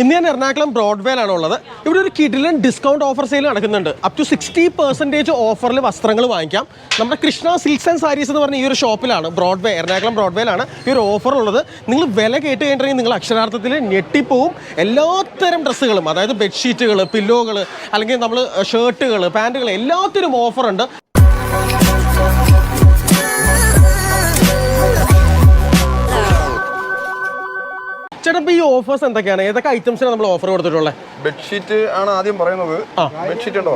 ഇന്ന് ഞാൻ എറണാകുളം ബ്രോഡ്വേയിലാണ് ഉള്ളത്. ഇവിടെ ഒരു കിഡിലൻ ഡിസ്കൗണ്ട് ഓഫർ സെയിൽ നടക്കുന്നുണ്ട്. അപ് ടു സിക്സ്റ്റി പെർസെന്റേജ് ഓഫറിൽ വസ്ത്രങ്ങൾ വാങ്ങിക്കാം. നമ്മുടെ കൃഷ്ണ സിൽക്സ് ആൻഡ് സാരീസ് എന്ന് പറഞ്ഞ ഈ ഒരു ഷോപ്പിലാണ് ബ്രോഡ്വേ എറണാകുളം ബ്രോഡ്വേയിലാണ് ഈ ഒരു ഓഫർ ഉള്ളത്. നിങ്ങൾ വില കേട്ട് കഴിഞ്ഞിട്ടുണ്ടെങ്കിൽ നിങ്ങൾ അക്ഷരാർത്ഥത്തിൽ ഞെട്ടിപ്പോവും. എല്ലാത്തരം ഡ്രസ്സുകളും അതായത് ബെഡ്ഷീറ്റുകൾ പില്ലോകൾ അല്ലെങ്കിൽ നമ്മൾ ഷർട്ടുകൾ പാന്റുകൾ എല്ലാത്തിനും ഓഫറുണ്ട് ചേട്ടാ ഈ ഓഫേഴ്സ് എന്തൊക്കെയാണ്? ഏതൊക്കെ ഐറ്റംസിനാണ് നമ്മൾ ഓഫർ കൊടുത്തിട്ടുള്ളത് ബെഡ്ഷീറ്റ് ആണ് ആദ്യം പറയുന്നത്. ബെഡ്ഷീറ്റ് ഉണ്ടോ?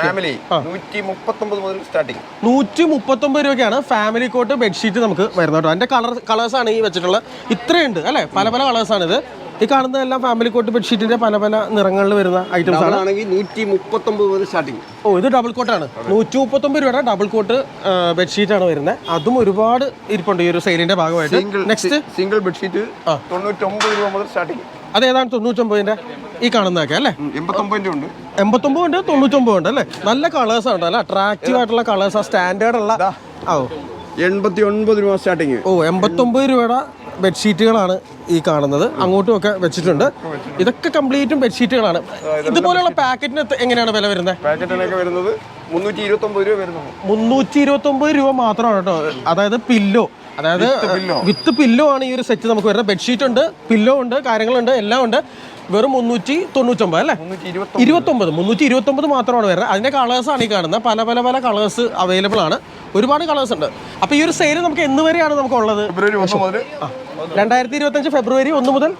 ഫാമിലി നൂറ്റി മുപ്പത്തൊമ്പത് മുതൽ സ്റ്റാർട്ടിങ് നൂറ്റി മുപ്പത്തൊമ്പത് രൂപയ്ക്കാണ് ഫാമിലി കോട്ട് ബെഡ്ഷീറ്റ് നമുക്ക് വരുന്നത് കേട്ടോ. അതിന്റെ കളർ കളേഴ്സാണ് ഈ വെച്ചിട്ടുള്ളത്. ഇത്രയുണ്ട് അല്ലേ? പല പല കളേഴ്സാണ് ഇത് ഈ കാണുന്നതെല്ലാം ഫാമിലി കോട്ട് ബെഡ്ഷീറ്റിന്റെ പല പല നിറങ്ങളിൽ വരുന്ന ഐറ്റംസ് ആണ്. ആണെങ്കിൽ നൂറ്റി മുപ്പത്തൊമ്പത് മുതൽ സ്റ്റാർട്ടിങ് ഓ ഇത് ഡബിൾ കോട്ടാണ് നൂറ്റി മുപ്പത്തൊമ്പത് രൂപയുടെ ഡബിൾ കോട്ട് ബെഡ്ഷീറ്റ് ആണ് വരുന്നത്. അതും ഒരുപാട് ഇരിപ്പുണ്ട് ഈ ഒരു സെയിലിന്റെ ഭാഗമായിട്ട്. നെക്സ്റ്റ് സിംഗിൾ ബെഡ്ഷീറ്റ് തൊണ്ണൂറ്റൊമ്പത് രൂപ മുതൽ സ്റ്റാർട്ടിങ് അതേതാണ് തൊണ്ണൂറ്റൊമ്പതിന്റെ? ഈ കാണുന്നതൊക്കെ അല്ലേ? ഉണ്ട്. എൺപത്തൊമ്പത് ഉണ്ട് തൊണ്ണൂറ്റൊമ്പത് ഉണ്ട് അല്ലേ? നല്ല കളേഴ്സ് ആണ് അല്ലേ? അട്രാക്റ്റീവ് ആയിട്ടുള്ള കളേഴ്സ് ആ സ്റ്റാൻഡേർഡ് ഉള്ള ഓ എൺപത്തി ഒൻപത് രൂപ സ്റ്റാർട്ടിങ് ഓ എൺപത്തൊമ്പത് രൂപയുടെ ബെഡ്ഷീറ്റുകളാണ് ഈ കാണുന്നത്. അങ്ങോട്ടും ഒക്കെ വെച്ചിട്ടുണ്ട്. ഇതൊക്കെ കംപ്ലീറ്റും ബെഡ്ഷീറ്റുകളാണ്. ഇതുപോലെയുള്ള പാക്കറ്റിന് എങ്ങനെയാണ് വില വരുന്നത്? പാക്കറ്റിനൊക്കെ വരുന്നത് മുന്നൂറ്റി ഇരുപത്തൊമ്പത് രൂപ വരുന്നു മുന്നൂറ്റി ഇരുപത്തൊമ്പത് രൂപ മാത്രമാണ് കേട്ടോ. അതായത് പില്ലോ. അതായത് വിത്ത് പില്ലോ. ആണ് ഈ ഒരു സെറ്റ് നമുക്ക് വരുന്നത്. ബെഡ്ഷീറ്റ് ഉണ്ട് പില്ലോ ഉണ്ട് കാര്യങ്ങളുണ്ട് എല്ലാം ഉണ്ട്. വെറും മുന്നൂറ്റി തൊണ്ണൂറ്റൊമ്പത് അല്ലേ? ഇരുപത്തൊമ്പത്. മുന്നൂറ്റി ഇരുപത്തൊമ്പത് മാത്രമാണ് വരുന്നത് അതിന്റെ കളേഴ്സാണ് ആണ് ഈ കാണുന്നത്. പല പല പല കളേഴ്സ് അവൈലബിൾ ആണ്. ഒരുപാട് കളേഴ്സ് ഉണ്ട്. അപ്പോൾ ഈ ഒരു സെയിൽ നമുക്ക് എന്ന് വരെയാണ് നമുക്ക് ഉള്ളത്? രണ്ടായിരത്തി ഇരുപത്തഞ്ച് ഫെബ്രുവരി ഒന്ന് മുതൽ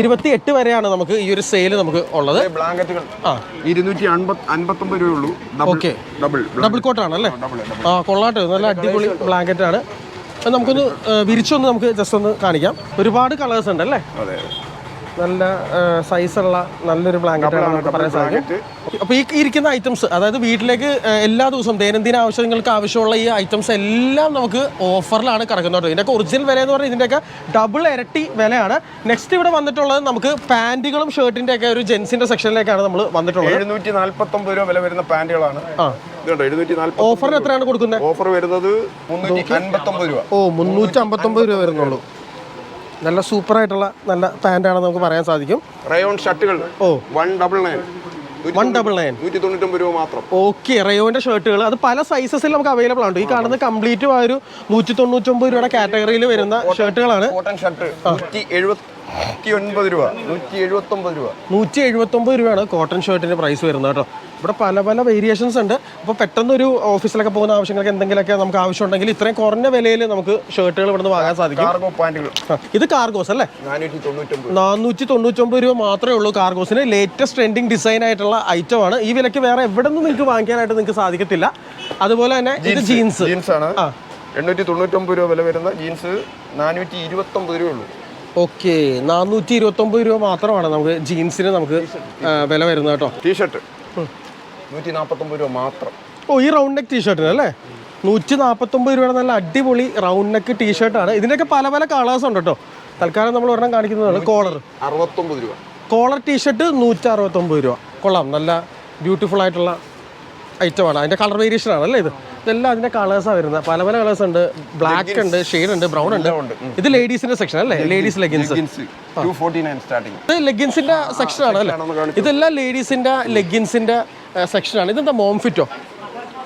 ഇരുപത്തി എട്ട് വരെയാണ് നമുക്ക് ഈ ഒരു സെയിൽ നമുക്ക് ഉള്ളത്. ബ്ലാങ്കറ്റുകൾ ഓക്കെ ഡബിൾ കോട്ടാണ് അല്ലേ? ആ കൊള്ളാട്ടോ. നല്ല അടിപൊളി ബ്ലാങ്കറ്റ് ആണ്. നമുക്കൊന്ന് വിരിച്ചൊന്ന് നമുക്ക് ജസ്റ്റ് ഒന്ന് കാണിക്കാം. ഒരുപാട് കളേഴ്സ് ഉണ്ട് അല്ലേ? അതെ. നല്ല സൈസുള്ള നല്ലൊരു ബ്ലാങ്കറ്റ് ആണ് നമുക്ക് പറയാൻ സാധിക്കും. അപ്പോൾ ഈ ഇരിക്കുന്ന ഐറ്റംസ് അതായത് വീട്ടിലേക്ക് എല്ലാ ദിവസവും ദൈനംദിന ആവശ്യങ്ങൾക്ക് ആവശ്യമുള്ള ഈ ഐറ്റംസ് എല്ലാം നമുക്ക് ഓഫറിലാണ് കിടക്കുന്നത് ഇതിന്റെ ഇതിന്റെയൊക്കെ ഒറിജിനൽ വില എന്ന് പറഞ്ഞാൽ ഇതിന്റെയൊക്കെ ഡബിൾ ഇരട്ടി വിലയാണ്. നെക്സ്റ്റ് ഇവിടെ വന്നിട്ടുള്ളത് നമുക്ക് പാന്റുകളും ഷർട്ടിന്റെ ഒക്കെ ഒരു ജെൻസിന്റെ സെക്ഷനിലേക്കാണ് നമ്മൾ വന്നിട്ടുള്ളത്. എഴുന്നൂറ്റി നാൽപ്പത്തൊമ്പത് രൂപ വില വരുന്ന പാന്റുകളാണ്. ആ. ഓഫറിന് എത്രയാണ് കൊടുക്കുന്നത് ഓഫർ വരുന്നത് രൂപ. ഓ മുന്നൂറ്റി അമ്പത്തൊമ്പത് രൂപ വരുന്നുള്ളൂ. നല്ല സൂപ്പർ ആയിട്ടുള്ള നല്ല പാന്റാണെന്ന് നമുക്ക് പറയാൻ സാധിക്കും. റയോൺ ഷർട്ടുകൾ ഓ. One double nine one double nine നൂറ്റി തൊണ്ണൂറ്റൊമ്പത് രൂപ മാത്രം. ഓക്കെ റയോന്റെ ഷർട്ടുകൾ അത് പല സൈസസിൽ നമുക്ക് അവൈലബിൾ ആണ്. ഈ കാണുന്ന കംപ്ലീറ്റ് ആ ഒരു നൂറ്റി തൊണ്ണൂറ്റൊമ്പത് രൂപയുടെ കാറ്റഗറിയിൽ വരുന്ന ഷർട്ടുകളാണ് കോട്ടൺ ഷർട്ട് നൂറ്റി എഴുപത്തി രൂപ. നൂറ്റി എഴുപത്തി ഒമ്പത് രൂപ. നൂറ്റി എഴുപത്തൊമ്പത് രൂപയാണ് കോട്ടൺ ഷർട്ടിന്റെ പ്രൈസ് വരുന്നത് കേട്ടോ. ഇവിടെ പല പല വേരിയേഷൻസ് ഉണ്ട്. അപ്പോൾ പെട്ടെന്ന് ഒരു ഓഫീസിലൊക്കെ പോകുന്ന ആവശ്യങ്ങൾക്ക് എന്തെങ്കിലുമൊക്കെ നമുക്ക് ആവശ്യമുണ്ടെങ്കിൽ ഇത്രയും കുറഞ്ഞ വിലയിൽ നമുക്ക് ഷർട്ടുകൾ ഇവിടുന്ന് വാങ്ങാൻ സാധിക്കും. കാർഗോ ഇത് കാർഗോസ് അല്ലേ? നാനൂറ്റി തൊണ്ണൂറ്റൊമ്പത് രൂപ മാത്രമേ ഉള്ളൂ കാർഗോസിന് ലേറ്റസ്റ്റ് ട്രെൻഡിങ് ഡിസൈൻ ആയിട്ടുള്ള ഐറ്റം ആണ്. ഈ വിലയ്ക്ക് വേറെ എവിടെ നിന്നും നിങ്ങൾക്ക് വാങ്ങിക്കാനായിട്ട് നിങ്ങൾക്ക് സാധിക്കത്തില്ല. അതുപോലെ തന്നെ ഇത് ജീൻസ് ജീൻസ്. ആണ്. എണ്ണൂറ്റി തൊണ്ണൂറ്റൊമ്പത് രൂപ വില വരുന്ന ജീൻസ് നാനൂറ്റി ഇരുപത്തി ഒമ്പത് രൂപ ഉള്ളൂ. ഓക്കെ നാനൂറ്റി ഇരുപത്തൊമ്പത് രൂപ മാത്രമാണ് നമുക്ക് ജീൻസിന് നമുക്ക് വില വരുന്നത് കേട്ടോ. ടീഷർട്ട് നൂറ്റി നാൽപ്പത്തൊമ്പത് രൂപ മാത്രം. ഓ ഈ റൗണ്ട് നെക്ക് ടീഷർട്ടിന് അല്ലേ? നൂറ്റി നാൽപ്പത്തൊമ്പത് രൂപയുടെ നല്ല അടിപൊളി റൗണ്ട് നെക്ക് ടീഷർട്ടാണ് ഇതിന്റെയൊക്കെ പല പല കളേഴ്സ് ഉണ്ട് കേട്ടോ. തൽക്കാലം നമ്മൾ ഒരെണ്ണം കാണിക്കുന്നതാണ് കോളർ അറുപത്തൊമ്പത് രൂപ. കോളർ ടീഷർട്ട് നൂറ്റി അറുപത്തൊമ്പത് രൂപ. കൊള്ളാം നല്ല ബ്യൂട്ടിഫുൾ ആയിട്ടുള്ള ഐറ്റമാണ് അതിന്റെ കളർ വേരിയേഷൻ ആണ് അല്ലേ ഇത്? ഇതെല്ലാം കളേഴ്സ് കളേഴ്സാണ് വരുന്നത്. പല പല കളേഴ്സ് ഉണ്ട്. ബ്ലാക്ക് ഉണ്ട് ഷെയ്ഡ് ഉണ്ട് ബ്രൗൺ ഉണ്ട്. ഇത് ലേഡീസിന്റെ സെക്ഷൻ അല്ലേ? ലേഡീസ് ലെഗിൻസ് ഇത് ലെഗിൻസിന്റെ സെക്ഷൻ ആണ് അല്ലേ? ഇതെല്ലാം ലേഡീസിന്റെ ലെഗിൻസിന്റെ സെക്ഷൻ ആണ്. ഇതെന്താ മോം ഫിറ്റോ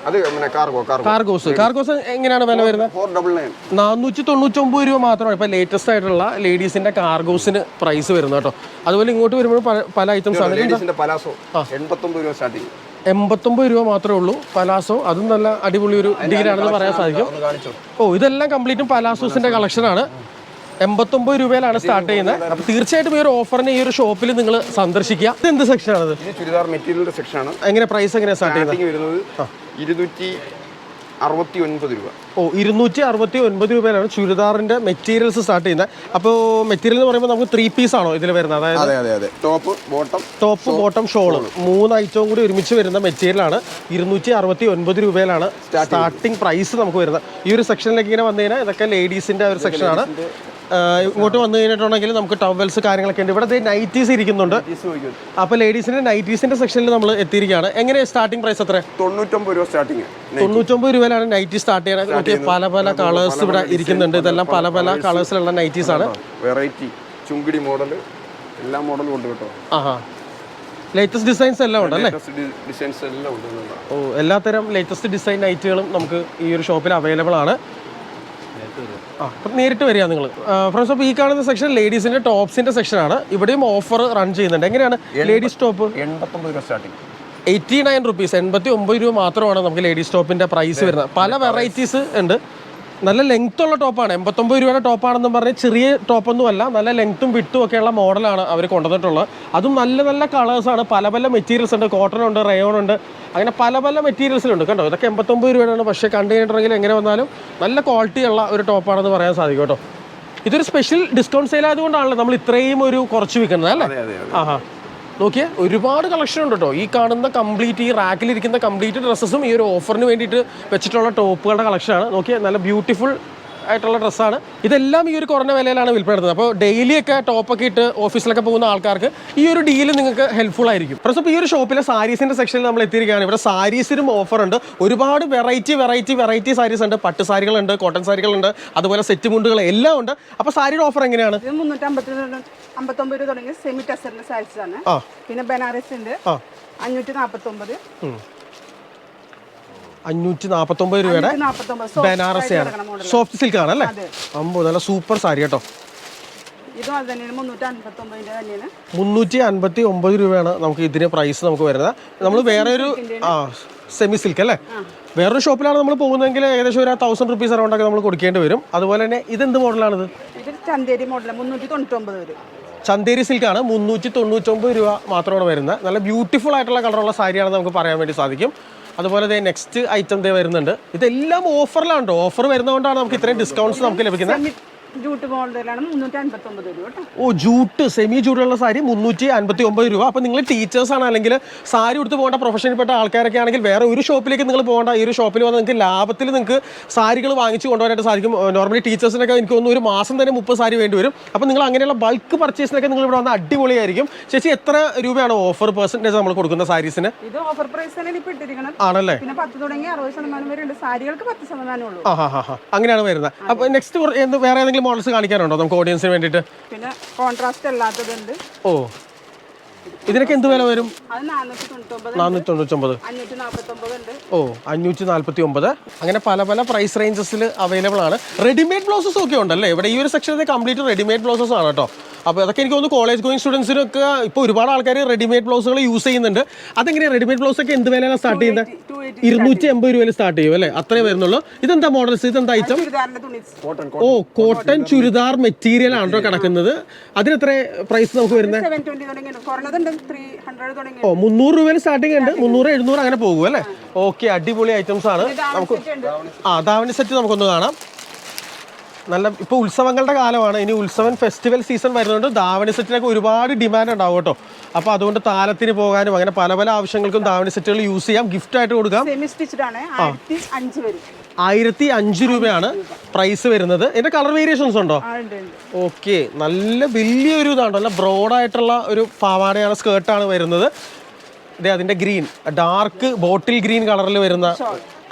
അത് കാർഗോ കാർഗോ കാർഗോസ് കാർഗോസ് എങ്ങനെയാണ് വില വരുന്നത്? നാനൂറ്റി തൊണ്ണൂറ്റി ഒമ്പത് നാനൂറ്റി തൊണ്ണൂറ്റൊമ്പത് രൂപ മാത്രമാണ് ഇപ്പൊ ലേറ്റസ്റ്റ് ആയിട്ടുള്ള ലേഡീസിന്റെ കാർഗോസിന് പ്രൈസ് വരുന്നത് കേട്ടോ. അതുപോലെ ഇങ്ങോട്ട് വരുമ്പോൾ പല ഐറ്റംസ് ആണ്. ലേഡീസിന്റെ പലാസോ എൺപത്തൊമ്പത് രൂപ സ്റ്റാർട്ടിങ് എൺപത്തൊമ്പത് രൂപ മാത്രമേ ഉള്ളൂ പലാസോ. അതും നല്ല അടിപൊളി ഒരു ഡീലാണെന്ന് പറയാൻ സാധിക്കും. ഓ ഇതെല്ലാം കംപ്ലീറ്റും പലാസോസിന്റെ കളക്ഷനാണ്. എൺപത്തൊമ്പത് രൂപയിലാണ് സ്റ്റാർട്ട് ചെയ്യുന്നത്. അപ്പൊ തീർച്ചയായിട്ടും ഈ ഒരു ഓഫറിന് ഈ ഒരു ഷോപ്പിൽ നിങ്ങൾ സന്ദർശിക്കുക. ഇത് എന്ത് സെക്ഷനാണ് ചുരിദാർ മെറ്റീരിയലിന്റെ സെക്ഷൻ ആണ്. എങ്ങനെ പ്രൈസ് എങ്ങനെയാണ് സ്റ്റാർട്ട് ചെയ്യുന്നത്? ഇരുന്നൂറ്റി അറുപത്തി ഒൻപത് രൂപ. ഓ ഇരുന്നൂറ്റി അറുപത്തി ഒൻപത് രൂപയിലാണ് ചുരിദാറിന്റെ മെറ്റീരിയൽസ് സ്റ്റാർട്ട് ചെയ്യുന്നത്. അപ്പോൾ മെറ്റീരിയൽ എന്ന് പറയുമ്പോൾ നമുക്ക് ത്രീ പീസ് ആണോ ഇതിൽ വരുന്നത്? അതായത് അതെ അതെ അതെ. Top bottom top bottom shawl മൂന്ന് ഐറ്റവും കൂടി ഒരുമിച്ച് വരുന്ന മെറ്റീരിയലാണ് ഇരുന്നൂറ്റി അറുപത്തി ഒൻപത് രൂപയിലാണ് സ്റ്റാർട്ടിംഗ് പ്രൈസ് നമുക്ക് വരുന്നത്. ഈ ഒരു സെക്ഷനിലേക്ക് ഇങ്ങനെ വന്നു കഴിഞ്ഞാൽ ഇതൊക്കെ ലേഡീസിന്റെ ഒരു സെക്ഷനാണ് ഇങ്ങോട്ട് വന്നു കഴിഞ്ഞിട്ടുണ്ടെങ്കിൽ നമുക്ക് ടവൽസ് കാര്യങ്ങളൊക്കെ ഉണ്ട്. ഇവിടെ നൈറ്റീസ് ഇരിക്കുന്നുണ്ട്. അപ്പോൾ ലേഡീസിന്റെ നൈറ്റീസിന്റെ സെക്ഷനിൽ നമ്മൾ എത്തിയിരിക്കുകയാണ്. എങ്ങനെ സ്റ്റാർട്ടിംഗ് പ്രൈസ് എത്ര? തൊണ്ണൂറ്റൊമ്പത് രൂപ സ്റ്റാർട്ടിംഗ് തൊണ്ണൂറ്റൊമ്പത് രൂപയിലാണ് നൈറ്റി സ്റ്റാർട്ട് ചെയ്യാൻ മറ്റേ പല പല കളേഴ്സ് ഇവിടെ ഇരിക്കുന്നുണ്ട്. ഇതെല്ലാം പല പല കളേഴ്സിലുള്ള നൈറ്റീസ് ആണ്. വെറൈറ്റി ചുങ്കിടി മോഡൽ എല്ലാ മോഡലും ഉണ്ട് കേട്ടോ. ആഹാ. ലേറ്റസ്റ്റ് ഡിസൈൻസ് എല്ലാം ഉണ്ട് അല്ലേ? ഡിസൈൻസ് എല്ലാം ഉണ്ട്. ഓ എല്ലാത്തരം ലേറ്റസ്റ്റ് ഡിസൈൻ നൈറ്റുകളും നമുക്ക് ഈ ഒരു ഷോപ്പിൽ അവൈലബിൾ ആണ്. ആ അപ്പം നേരിട്ട് വരിക നിങ്ങൾ. ഫ്രണ്ട്സ് അപ്പോൾ ഈ കാണുന്ന സെക്ഷൻ ലേഡീസിന്റെ ടോപ്സിന്റെ സെക്ഷനാണ് ഇവിടെയും ഓഫർ റൺ ചെയ്യുന്നുണ്ട്. എങ്ങനെയാണ്? ലേഡീസ് ടോപ്പ് എൺപത്തൊമ്പത് രൂപ സ്റ്റാർട്ടിങ് എയ്റ്റി നയൻ റുപ്പീസ് എൺപത്തി ഒമ്പത് രൂപ മാത്രമാണ് നമുക്ക് ലേഡീസ് ടോപ്പിന്റെ പ്രൈസ് വരുന്നത്. പല വെറൈറ്റീസ് ഉണ്ട്. നല്ല ലെങ്ത് ഉള്ള ടോപ്പാണ് എൺപത്തൊമ്പത് രൂപയുടെ ടോപ്പാണെന്ന് പറഞ്ഞ് ചെറിയ ടോപ്പൊന്നും അല്ല. നല്ല ലെങ്ത്തും വിട്ടും ഒക്കെയുള്ള മോഡലാണ് അവർ കൊണ്ടുവന്നിട്ടുള്ളത്. അതും നല്ല നല്ല കളേഴ്സാണ് പല പല മെറ്റീരിയൽസ് ഉണ്ട്. കോട്ടൺ ഉണ്ട് റയോൺ ഉണ്ട്. അങ്ങനെ പല പല മെറ്റീരിയൽസിലുണ്ട് കണ്ടോ? ഇതൊക്കെ എൺപത്തൊമ്പത് രൂപയാണ്. പക്ഷേ കണ്ടു കഴിഞ്ഞിട്ടുണ്ടെങ്കിൽ എങ്ങനെ വന്നാലും നല്ല ക്വാളിറ്റി ഉള്ള ഒരു ടോപ്പാണെന്ന് പറയാൻ സാധിക്കും കേട്ടോ. ഇതൊരു സ്പെഷ്യൽ ഡിസ്കൗണ്ട് സെയിൽ ആയതുകൊണ്ടാണല്ലോ നമ്മൾ ഇത്രയും ഒരു കുറച്ച് വിൽക്കുന്നത് അല്ലേ? ആ നോക്കിയേ ഒരുപാട് കളക്ഷൻ ഉണ്ട് കേട്ടോ ഈ കാണുന്ന കംപ്ലീറ്റ് ഈ റാക്കിലിരിക്കുന്ന കംപ്ലീറ്റ് ഡ്രസ്സസും ഈ ഒരു ഓഫറിന് വേണ്ടിയിട്ട് വെച്ചിട്ടുള്ള ടോപ്പുകളുടെ കളക്ഷനാണ് നോക്കിയേ നല്ല ബ്യൂട്ടിഫുൾ ആയിട്ടുള്ള ഡ്രസ്സാണ് ഇതെല്ലാം ഈ ഒരു കുറഞ്ഞ വിലയിലാണ് വിൽപ്പെടുന്നത്. അപ്പോൾ ഡെയിലിയൊക്കെ ടോപ്പൊക്കെ ഇട്ട് ഓഫീസിലൊക്കെ പോകുന്ന ആൾക്കാർക്ക് ഈ ഒരു ഡീൽ നിങ്ങൾക്ക് ഹെൽപ്ഫുൾ ആയിരിക്കും. പ്രസ് ഇപ്പോൾ ഈ ഒരു ഷോപ്പിലെ സാരീസിന്റെ സെക്ഷനിൽ നമ്മൾ എത്തിയിരിക്കുകയാണ്. ഇവിടെ സാരീസിനും ഓഫറുണ്ട് ഒരുപാട് വെറൈറ്റി വെറൈറ്റി വെറൈറ്റി സാരീസ് ഉണ്ട്. പട്ട് സാരികളുണ്ട് കോട്ടൺ സാരികളുണ്ട് അതുപോലെ സെറ്റ് മുണ്ടുകൾ എല്ലാം ഉണ്ട്. അപ്പോൾ സാരിയുടെ ഓഫർ എങ്ങനെയാണ്? അമ്പത്തൊമ്പത് രൂപ തുടങ്ങി സെമി ടെസറിന്റെ സാരീസ് ആണ്. പിന്നെ ബനാറസ് ഉണ്ട്. അഞ്ഞൂറ്റി നാപ്പത്തി ഒമ്പത് അഞ്ഞൂറ്റി നാപ്പത്തൊമ്പത് രൂപയുടെ ബനാറസിയാണ് സോഫ്റ്റ് സിൽക്ക് ആണ്. അല്ലേ? അമ്പത് നല്ല സൂപ്പർ സാരി കേട്ടോ. മുന്നൂറ്റി അൻപത്തി മുന്നൂറ്റി അൻപത്തി ഒമ്പത് രൂപയാണ് നമുക്ക് ഇതിന് പ്രൈസ് നമുക്ക് വരുന്നത്. നമ്മൾ വേറെ ഒരു ആ സെമി സിൽക്ക് അല്ലേ? വേറൊരു ഷോപ്പിലാണ് നമ്മൾ പോകുന്നതെങ്കിൽ ഏകദേശം ഒരു തൗസൻഡ് റുപ്പീസ് അറൗണ്ടൊക്കെ നമ്മൾ കൊടുക്കേണ്ടി വരും. അതുപോലെ തന്നെ ഇതെന്ത് മോഡലാണിത് ഇത് ചന്തേരി മോഡൽ മുന്നൂറ്റി തൊണ്ണൂറ്റി ഒമ്പത് വരും. ചന്തേരി സിൽക്കാണ് മുന്നൂറ്റി തൊണ്ണൂറ്റൊമ്പത് രൂപ മാത്രമാണ് വരുന്നത്. നല്ല ബ്യൂട്ടിഫുൾ ആയിട്ടുള്ള കളറുള്ള സാരിയാണെന്ന് നമുക്ക് പറയാൻ വേണ്ടി സാധിക്കും. അതുപോലെ തന്നെ നെക്സ്റ്റ് ഐറ്റം ദേ വരുന്നുണ്ട്. ഇതെല്ലാം ഓഫറിലാണ് കേട്ടോ ഓഫർ വരുന്നതുകൊണ്ടാണ് നമുക്ക് ഇത്രയും ഡിസ്കൗണ്ട്സ് നമുക്ക് ലഭിക്കുന്നത്. ജൂട്ട് മോഡലാണ് മുന്നൂറ്റി അൻപത്തി രൂപ കേട്ടോ. ഓ ജൂട്ട് സെമി ജൂട്ടുള്ള സാരി മുന്നൂറ്റി അൻപത്തി ഒമ്പത് രൂപ. അപ്പോൾ നിങ്ങൾ ടീച്ചേഴ്സ് ആണ് അല്ലെങ്കിൽ സാരി എടുത്ത് പോകേണ്ട പ്രൊഫഷനിൽപ്പെട്ട ആൾക്കാരൊക്കെ ആണെങ്കിൽ വേറെ ഒരു ഷോപ്പിലേക്ക് നിങ്ങൾ പോകേണ്ട ഈ ഒരു ഷോപ്പിൽ വന്ന് നിങ്ങൾക്ക് ലാഭത്തിൽ നിങ്ങൾക്ക് സാരികൾ വാങ്ങിച്ചു കൊണ്ടുപോകാനായിട്ട് സാധിക്കും. നോർമലി ടീച്ചേഴ്സിനൊക്കെ എനിക്ക് തോന്നുന്നു ഒരു മാസം തന്നെ മുപ്പത് സാരി വേണ്ടി വരും. അപ്പോൾ നിങ്ങൾ അങ്ങനെയുള്ള ബൾക്ക് പർച്ചേസിനൊക്കെ നിങ്ങൾ ഇവിടെ വന്ന അടിപൊളിയായിരിക്കും. ചേച്ചി എത്ര രൂപയാണ് ഓഫർ പെർസെന്റേജ് നമ്മൾ കൊടുക്കുന്ന സാരീസിന്? ഇത് ഓഫർ പ്രൈസ് തന്നെ ഇട്ടിരിക്കണം ആണല്ലേ? പിന്നെ പത്ത് തുടങ്ങി അറുപത് ശതമാനം വരെ ഉണ്ട് സാരികൾക്ക് പത്ത് ശതമാനം ഉള്ളൂ. ആ ഹാ ഹാ ഹാ അങ്ങനെയാണ് വരുന്നത് അപ്പോൾ നെക്സ്റ്റ് വേറെ ഏതെങ്കിലും മോഡൽസ് കാണിക്കാനുണ്ടോ നമുക്ക് ഓഡിയൻസിന് വേണ്ടിയിട്ട്? പിന്നെ കോൺട്രാസ്റ്റ് അല്ലാത്തതുണ്ട്. ഓ. ഇതിനൊക്കെ എന്ത് വില വരും? നാനൂറ്റി തൊണ്ണൂറ്റൊമ്പത് ഓ അഞ്ഞൂറ്റി നാല്പത്തി ഒമ്പത് അങ്ങനെ പല പല പ്രൈസ് റേഞ്ചസിൽ അവൈലബിൾ ആണ്. റെഡിമെയ്ഡ് ബ്ലൗസസ് ഒക്കെ ഉണ്ടല്ലേ? ഇവിടെ ഈ ഒരു സെക്ഷനിൽ കംപ്ലീറ്റ് റെഡിമെയ്ഡ് ബ്ലൗസസ് ആണ് കേട്ടോ. അപ്പോൾ അതൊക്കെ എനിക്ക് തോന്നുന്നു കോളേജ് ഗോയിങ് സ്റ്റുഡൻസിനൊക്കെ ഇപ്പോൾ ഒരുപാട് ആൾക്കാർ റെഡിമെയ്ഡ് ബ്ലൗസുകൾ യൂസ് ചെയ്യുന്നുണ്ട്. അതെങ്ങനെയാണ് റെഡിമെയ്ഡ് ബ്ലൗസ് ഒക്കെ എന്ത് വിലയാണ് സ്റ്റാർട്ട് ചെയ്യുന്നത്? ഇരുന്നൂറ്റി എൺപത് രൂപയിൽ സ്റ്റാർട്ട് ചെയ്യും അല്ലേ? അത്രേ വരുന്നുള്ളൂ. ഇതെന്താ മോഡൽസ് ഇതെന്താ ഐറ്റം ഓ കോട്ടൺ ചുരിദാർ മെറ്റീരിയൽ ആണ് കേട്ടോ കിടക്കുന്നത്? അതിന് എത്ര പ്രൈസ് നമുക്ക് വരുന്നത് ഓ മുന്നൂറ് രൂപയിൽ സ്റ്റാർട്ടിംഗ് ഉണ്ട്. മുന്നൂറ് എഴുന്നൂറ് അങ്ങനെ പോകും അല്ലേ? ഓക്കെ അടിപൊളി ഐറ്റംസ് ആണ്. നമുക്ക് ആ ധാവണി സെറ്റ് നമുക്കൊന്ന് കാണാം. നല്ല ഇപ്പോൾ ഉത്സവങ്ങളുടെ കാലമാണ്. ഇനി ഉത്സവം ഫെസ്റ്റിവൽ സീസൺ വരുന്നതുകൊണ്ട് ധാവണി സെറ്റിനൊക്കെ ഒരുപാട് ഡിമാൻഡ് ഉണ്ടാവും കേട്ടോ. അപ്പോൾ അതുകൊണ്ട് താലത്തിന് പോകാനും അങ്ങനെ പല പല ആവശ്യങ്ങൾക്കും ധാവണി സെറ്റുകൾ യൂസ് ചെയ്യാം. ഗിഫ്റ്റ് ആയിട്ട് കൊടുക്കാം. ആയിരത്തി അഞ്ച് രൂപയാണ് പ്രൈസ് വരുന്നത്. ഇതിന്റെ കളർ വേരിയേഷൻസ് ഉണ്ട്? ഓക്കെ നല്ല വലിയൊരു ഇതാണ്? നല്ല ബ്രോഡായിട്ടുള്ള ഒരു പാവാടയാണ് സ്കേർട്ടാണ് വരുന്നത്. ഇതേ അതിന്റെ ഗ്രീൻ. ഡാർക്ക് ബോട്ടിൽ ഗ്രീൻ കളറിൽ വരുന്ന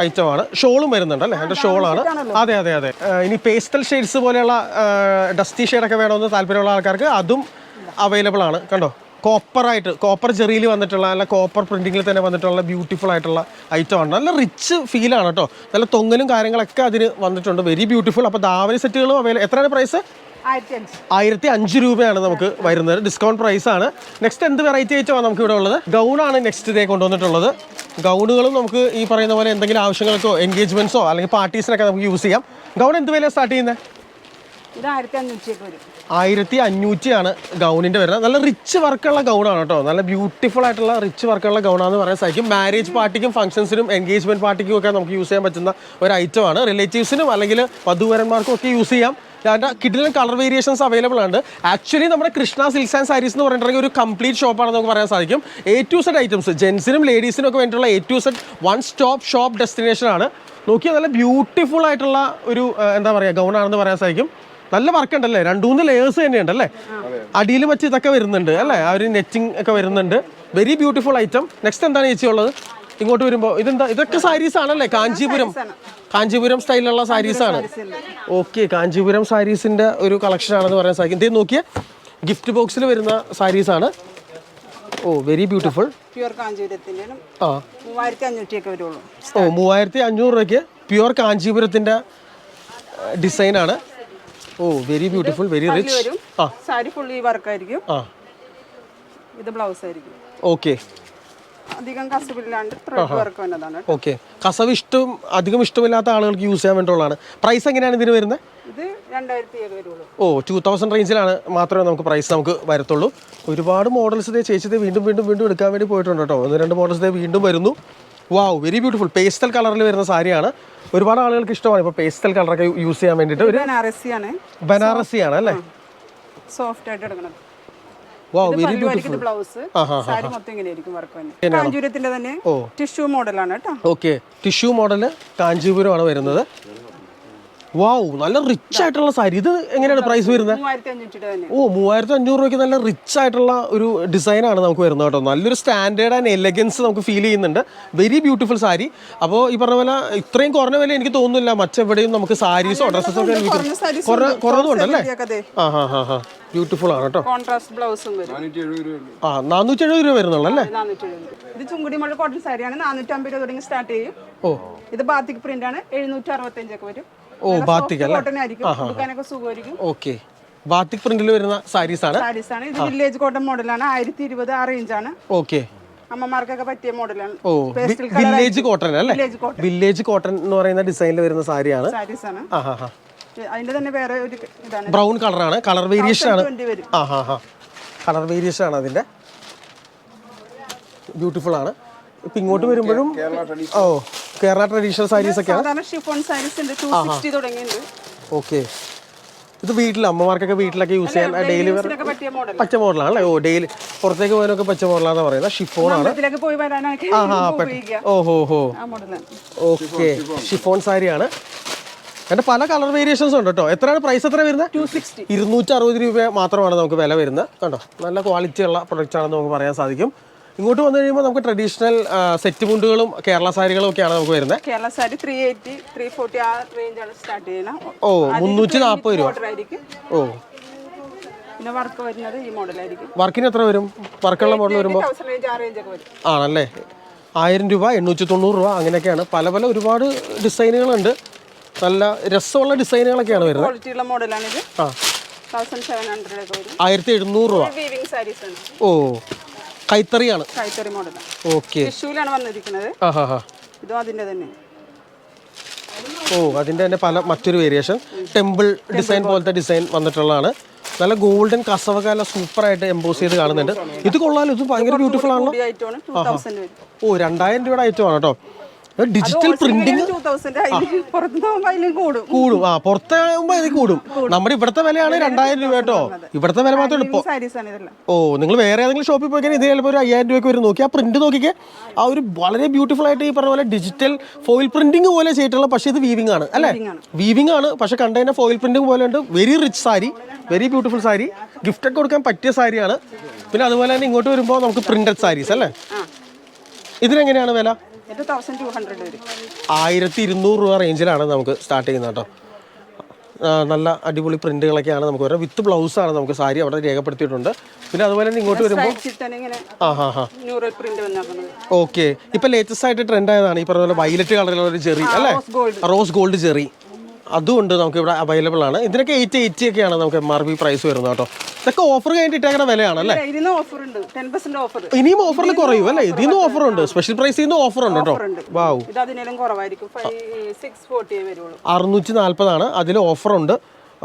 ഐറ്റമാണ്. ഷോളും വരുന്നുണ്ട് അല്ലേ? എന്റെ ഷോളാണ്. അതെ അതെ അതെ. ഇനി പേസ്റ്റൽ ഷെയ്ഡ്സ് പോലെയുള്ള ഡസ്റ്റി ഷെയ്ഡൊക്കെ വേണമെന്ന് താല്പര്യമുള്ള ആൾക്കാർക്ക് അതും അവൈലബിൾ ആണ്. കണ്ടോ? കോപ്പർ ആയിട്ട് കോപ്പർ ജെറിയിൽ വന്നിട്ടുള്ള നല്ല കോപ്പർ പ്രിന്റിങ്ങിൽ തന്നെ വന്നിട്ടുള്ള ബ്യൂട്ടിഫുൾ ആയിട്ടുള്ള ഐറ്റം ആണ് നല്ല റിച്ച് ഫീൽ ആണ് കേട്ടോ. നല്ല തൊങ്ങലും കാര്യങ്ങളൊക്കെ അതിന് വന്നിട്ടുണ്ട്. Very beautiful. അപ്പോൾ ദാവരി സെറ്റുകളും അവൈലബിൾ എത്രയാണ് പ്രൈസ്? ആയിരത്തി അഞ്ച് രൂപയാണ് നമുക്ക് വരുന്നത്. ഡിസ്കൗണ്ട് പ്രൈസ് ആണ്. നെക്സ്റ്റ് എന്ത് വെറൈറ്റി ഐറ്റമാണ് നമുക്ക് ഇവിടെ ഉള്ളത്? ഗൗണാണ് നെക്സ്റ്റ് ഇതേ കൊണ്ടുവന്നിട്ടുള്ളത്. ഗൗണുകളും നമുക്ക് ഈ പറയുന്ന പോലെ എന്തെങ്കിലും ആവശ്യങ്ങൾക്കോ എൻഗേജ്മെന്റ്സോ അല്ലെങ്കിൽ പാർട്ടീസിനൊക്കെ നമുക്ക് യൂസ് ചെയ്യാം. ഗൗൺ എന്ത് വില സ്റ്റാർട്ട് ചെയ്യുന്നത്? ആയിരത്തി അഞ്ഞൂറ്റിയാണ് ഗൗണിന്റെ വരുന്നത്. നല്ല റിച്ച് വർക്കുള്ള ഗൗണാണ് കേട്ടോ. നല്ല ബ്യൂട്ടിഫുൾ ആയിട്ടുള്ള റിച്ച് വർക്കുള്ള ഗൗണാന്ന് പറയാൻ സാധിക്കും. മാരേജ് പാർട്ടിക്കും ഫംഗ്ഷൻസിനും എൻഗേജ്മെന്റ് പാർട്ടിക്കും ഒക്കെ നമുക്ക് യൂസ് ചെയ്യാൻ പറ്റുന്ന ഒരു ഐറ്റമാണ് റിലേറ്റീവ്സിനും അല്ലെങ്കിൽ വധുവരന്മാർക്കും ഒക്കെ യൂസ് ചെയ്യാം. അതിന്റെ കിഡിലും കളർ വേരിയേഷൻസ് അവൈലബിൾ ആണ്. ആക്ച്വലി നമ്മുടെ കൃഷ്ണ സിൽക്സ് ആൻഡ് സാരീസ് എന്ന് പറഞ്ഞിട്ടുണ്ടെങ്കിൽ ഒരു കംപ്ലീറ്റ് ഷോപ്പാണെന്ന് നമുക്ക് പറയാൻ സാധിക്കും. എ ടു സെഡ് ഐറ്റംസ് ജെൻസിനും ലേഡീസിനും ഒക്കെ വേണ്ടിയിട്ടുള്ള A to Z one stop shop destination ആണ്. നോക്കിയാൽ നല്ല ബ്യൂട്ടിഫുൾ ആയിട്ടുള്ള ഒരു എന്താ പറയുക ഗൗൺ ആണെന്ന് പറയാൻ സാധിക്കും. നല്ല വർക്ക് ഉണ്ടല്ലേ? രണ്ടു മൂന്ന് ലേയേഴ്സ് തന്നെയുണ്ട് അല്ലേ? അടിയിൽ വെച്ച് ഇതൊക്കെ വരുന്നുണ്ട് അല്ലേ? ആ ഒരു നെറ്റിംഗ് ഒക്കെ വരുന്നുണ്ട്. വെരി ബ്യൂട്ടിഫുൾ ഐറ്റം നെക്സ്റ്റ് എന്താണ് ചേച്ചി ഉള്ളത്? ഇങ്ങോട്ട് വരുമ്പോൾ ഇതെന്താ? ഇതൊക്കെ സാരീസ് ആണല്ലേ? കാഞ്ചീപുരം. കാഞ്ചീപുരം സ്റ്റൈലിലുള്ള സാരീസ് ആണ്. ഓക്കെ കാഞ്ചീപുരം സാരീസിന്റെ ഒരു കളക്ഷൻ ആണെന്ന് പറയാൻ സാധിക്കും. ഇത് നോക്കിയ ഗിഫ്റ്റ് ബോക്സിൽ വരുന്ന സാരീസ് ആണ്. ഓ വെരി ബ്യൂട്ടിഫുൾ പ്യുവർ ആ. മൂവായിരത്തി അഞ്ഞൂറ്റിയൊക്കെ വരുള്ളൂ. ഓ മൂവായിരത്തി അഞ്ഞൂറ് രൂപയ്ക്ക് പ്യുവർ കാഞ്ചീപുരത്തിന്റെ ഡിസൈൻ ആണ്. ഓ വെരി ബ്യൂട്ടിഫുൾ വെരി. റിച്ച് ആ. സാരി ഫുള്ളി വർക്കായിരിക്കും ആ. ഇത് ബ്ലൗസ് ആയിരിക്കും. ഓക്കെ അധികം കസവില്ലാണ്ട് ത്രെഡ് വർക്ക് വന്നതാണ് ഓക്കെ കസവ് ഇഷ്ടം അധികം ഇഷ്ടമില്ലാത്ത ആളുകൾക്ക് യൂസ് ചെയ്യാൻ വേണ്ടിയുള്ളതാണ്. പ്രൈസ് എങ്ങനെയാണ് ഇതിന് വരുന്നത്? ഇത് ഓ ടൂ തൗസൻഡ് റേഞ്ചിലാണ് മാത്രമേ നമുക്ക് പ്രൈസ് നമുക്ക് വരത്തുള്ളൂ. ഒരുപാട് മോഡൽസ് ഇതേ ചേച്ചി വീണ്ടും വീണ്ടും വീണ്ടും എടുക്കാൻ വേണ്ടി പോയിട്ടുണ്ട് കേട്ടോ. ഒന്ന് രണ്ട് മോഡൽസ് ഇതേ വീണ്ടും വരുന്നു. വാവ് വെരി ബ്യൂട്ടിഫുൾ പേസ്റ്റൽ കളറിൽ വരുന്ന സാരിയാണ്. ഒരുപാട് ആളുകൾക്ക് ഇഷ്ടമാണ് ഇപ്പോൾ പേസ്റ്റൽ കളറൊക്കെ യൂസ് ചെയ്യാൻ വേണ്ടിട്ട് ഒരു ബനാറസി ആണ് ബനാറസി അല്ലേ? സോഫ്റ്റ് ആയിട്ട് വാവ് വെരി പല്ലുവായിരിക്കും ഇത് ബ്ലൗസ് സാരി മൊത്തം ഇങ്ങനെ ആയിരിക്കും വർക്ക് തന്നെ കാഞ്ചൂരത്തിന്റെ തന്നെ ടിഷ്യൂ മോഡലാണ് കേട്ടോ. ഓക്കെ ടിഷ്യൂ മോഡൽ കാഞ്ചീപുരമാണ് വരുന്നത്. വാവ് നല്ല റിച്ച് ആയിട്ടുള്ള സാരി. ഇത് എങ്ങനെയാണ് പ്രൈസ് വരുന്നത്? ഓ മൂവായിരത്തി അഞ്ഞൂറ് രൂപയ്ക്ക് നല്ല റിച്ച് ആയിട്ടുള്ള ഒരു ഡിസൈനാണ് നമുക്ക് വരുന്നത് കേട്ടോ. നല്ലൊരു സ്റ്റാൻഡേർഡ് ആൻഡ് എലഗൻസ് നമുക്ക് ഫീൽ ചെയ്യുന്നുണ്ട്. Very beautiful sari. അപ്പോൾ ഈ പറഞ്ഞ പോലെ ഇത്രയും കുറഞ്ഞ വില എനിക്ക് തോന്നുന്നില്ല. മറ്റെവിടെയും നമുക്ക് സാരീസോ ഡ്രസ്സസോ ഒക്കെ കുറഞ്ഞ വിൽക്കും സാരീസ് കുറഞ്ഞ കുറവുണ്ടല്ലേ ആ ഹാ ഹാ ഹാ. ബ്യൂട്ടിഫുൾ ആണ് കേട്ടോ. കോൺട്രാസ്റ്റ് ബ്ലൗസും വരും. ആ നാനൂറ്റി എഴുപത് രൂപ വരുന്നുള്ളൂ അല്ലേ? ഇത് ചുങ്കുടി മുള്ള കോട്ടൺ സാരിയാണ്. നാനൂറ്റി അമ്പത് രൂപ തുടങ്ങി സ്റ്റാർട്ട് ചെയ്യും. ഓ. ഇത് ബാത്തിക് പ്രിന്റ് ആണ്. എഴുന്നൂറ്റി അറുപത്തഞ്ചൊക്കെ വരും. ഓ ബാത്തിക് അല്ലേ? സുഖമായിരിക്കും. ഓക്കെ. ബാത്തിക് പ്രിന്റിൽ വരുന്ന സാരീസ് ആണ്. സാരീസ് ആണ് ഇത് വില്ലേജ് കോട്ടൺ മോഡലാണ്. ആയിരത്തി ഇരുപത് ആ റേഞ്ച് ആണ്. ഓക്കെ. അമ്മമാർക്കൊക്കെ പറ്റിയ മോഡലാണ്. ഓ വില്ലേജ് കോട്ടൺ അല്ലേ? Village cotton. എന്ന് പറയുന്ന ഡിസൈനിൽ വരുന്ന സാരിയാണ്. സാരീസ് ആണ് അതിന്റെ തന്നെ വേറെ ഒരു ഇതാണ്. ബ്രൗൺ കളറാണ്. കളർ വേരിയേഷൻ ആണ്. ആ കളർ വേരിയേഷൻ ആണ് അതിന്റെ. ബ്യൂട്ടിഫുൾ ആണ്. ഇപ്പം ഇങ്ങോട്ട് വരുമ്പോഴും ഓ കേരള ട്രഡീഷണൽ സാരീസ് ഒക്കെയാണ് സാധാരണ ഷിഫോൺ സാരീസ് ഉണ്ട് ടു സിക്സ്റ്റി തുടങ്ങിയിട്ടുണ്ട്. ഓക്കെ. ഇത് വീട്ടിൽ അമ്മമാർക്കൊക്കെ വീട്ടിലൊക്കെ യൂസ് ചെയ്യാൻ ഡെയിലി ഇതിനൊക്കെ പറ്റിയ മോഡൽ പച്ച മോഡലാണ് അല്ലേ ഓ ഡെയിലി പുറത്തേക്ക് പോകാനൊക്കെ പച്ച മോഡലാണെന്ന് പറയുന്നത്. ഷിഫോൺ ആണ്. ഇതിലേക്ക് പോയി വരാനൊക്കെ ഓ ഹോ ഹോ. ആ മോഡലാണ് ഓക്കെ. ഷിഫോൺ സാരിയാണ് എന്റെ പല കളർ വേരിയേഷൻസ് ഉണ്ട് കേട്ടോ. എത്രയാണ് പ്രൈസ് എത്ര വരുന്നത് ഇരുന്നൂറ്റി അറുപത് രൂപ മാത്രമാണ് നമുക്ക് വില വരുന്നത്. കണ്ടോ? നല്ല ക്വാളിറ്റി ഉള്ള പ്രൊഡക്റ്റ് ആണെന്ന് നമുക്ക് പറയാൻ സാധിക്കും. ഇങ്ങോട്ട് വന്നു കഴിയുമ്പോൾ നമുക്ക് ട്രഡീഷണൽ സെറ്റ് മുണ്ടുകളും കേരള സാരികളും ഒക്കെയാണ് നമുക്ക് വരുന്നത്. Kerala sari three eighty three forty ആ റേഞ്ചാണ് സ്റ്റാർട്ട് ചെയ്യുന്നത്. ഓ മുന്നൂറ്റി നാൽപ്പത് രൂപ. ഓ. പിന്നെ വർക്ക് വരുന്നത് ഈ മോഡലായിരിക്കും വർക്കിന് എത്ര വരും? വർക്കുള്ള മോഡൽ വരുമ്പോൾ ആണല്ലേ? ആയിരം രൂപ എണ്ണൂറ്റി തൊണ്ണൂറ് രൂപ അങ്ങനെയൊക്കെയാണ്. പല പല ഒരുപാട് ഡിസൈനുകളുണ്ട്. നല്ല രസമുള്ള ഡിസൈനുകളൊക്കെയാണ് വരുന്നത്. ക്വാളിറ്റിയുള്ള മോഡലാണിത് ആ. ആയിരത്തി എഴുന്നൂറ് രൂപ. ഓ. കൈത്തറിയാണ്. കൈത്തറി മോഡൽ. ഓക്കെ. ടിഷ്യൂലാണ് വന്നിരിക്കുന്നത്. ഇതും അതിന്റെ തന്നെ. ഓ അതിന്റെ തന്നെ പല മറ്റൊരു വേരിയേഷൻ ടെമ്പിൾ ഡിസൈൻ പോലത്തെ ഡിസൈൻ വന്നിട്ടുള്ളതാണ്. നല്ല ഗോൾഡൻ കസവകാല സൂപ്പർ ആയിട്ട് എംബോസ് ചെയ്ത് കാണുന്നുണ്ട്. ഇത് കൊള്ളാലോ ഇത് ഭയങ്കര ബ്യൂട്ടിഫുൾ ആണല്ലോ. ഓ രണ്ടായിരം രൂപയുടെ ഐറ്റം ആണ് കേട്ടോ. ഡിജിറ്റൽ പുറത്ത് കൂടും. ആ പുറത്താകുമ്പോ ഇത് കൂടും. നമ്മുടെ ഇവിടുത്തെ വിലയാണ് രണ്ടായിരം രൂപ കേട്ടോ. ഇവിടുത്തെ വില മാത്രമേ ഇതെല്ലാം. ഓ നിങ്ങൾ വേറെ ഏതെങ്കിലും ഷോപ്പിൽ പോയി കഴിഞ്ഞാൽ ഇത് ചിലപ്പോൾ ഒരു അയ്യായിരം രൂപയ്ക്ക് വരും. നോക്കി ആ പ്രിന്റ് നോക്കിക്കേ. ആ ഒരു വളരെ ബ്യൂട്ടിഫുൾ ആയിട്ട് ഈ പറഞ്ഞ പോലെ ഡിജിറ്റൽ ഫോയിൽ പ്രിന്റിംഗ് പോലെ ചെയ്തിട്ടുള്ള പക്ഷേ ഇത് വീവിംഗ് ആണ് അല്ലേ. വീവിംഗ് ആണ്. പക്ഷെ കണ്ടതിന്റെ ഫോയിൽ പ്രിന്റിംഗ് പോലെ ഉണ്ട്. Very rich sari very beautiful sari gift ഒക്കെ കൊടുക്കാൻ പറ്റിയ സാരിയാണ് പിന്നെ അതുപോലെ തന്നെ ഇങ്ങോട്ട് വരുമ്പോൾ നമുക്ക് പ്രിന്റഡ് സാരീസ് അല്ലേ? ഇതിനെങ്ങനെയാണ് വില? ആയിരത്തി ഇരുന്നൂറ് രൂപ റേഞ്ചിലാണ് നമുക്ക് സ്റ്റാർട്ട് ചെയ്യുന്നത് കേട്ടോ. നല്ല അടിപൊളി പ്രിന്റുകളൊക്കെയാണ് നമുക്ക് വരുന്നത് വിത്ത് ബ്ലൗസാണ് നമുക്ക് സാരി അവിടെ രേഖപ്പെടുത്തിയിട്ടുണ്ട്. പിന്നെ അതുപോലെ തന്നെ ഇങ്ങോട്ട് വരുമ്പോൾ ആ ഹാ ഹാ. ഓക്കെ ഇപ്പൊ ലേറ്റസ്റ്റ് ആയിട്ട് ട്രെൻഡ് ആയതാണ് ഈ പറഞ്ഞ പോലെ വൈലറ്റ് കളറിലുള്ള ഒരു ജെറി അല്ലേ? റോസ് ഗോൾഡ് റോസ് ഗോൾഡ് ജെറി അതും ഉണ്ട് നമുക്ക് ഇവിടെ അവൈലബിൾ ആണ്. ഇതിനൊക്കെ എയ്റ്റ് എയ്റ്റി ഒക്കെയാണ് നമുക്ക് എം ആർ പി പ്രൈസ് വരുന്നത് കേട്ടോ. ഇതൊക്കെ ഓഫർ കഴിഞ്ഞിട്ട് അങ്ങനെ വിലയാണ് അല്ലേ? ഇതിന് ഇനിയും ഓഫറിൽ കുറയും അല്ലേ? ഇതിന്ന് ഓഫർ ഉണ്ട്. സ്പെഷ്യൽ പ്രൈസ് ഓഫർ ഉണ്ട് കേട്ടോ. വാവു അറുന്നൂറ്റി നാല്പതാണ് അതിൽ ഓഫർ ഉണ്ട്.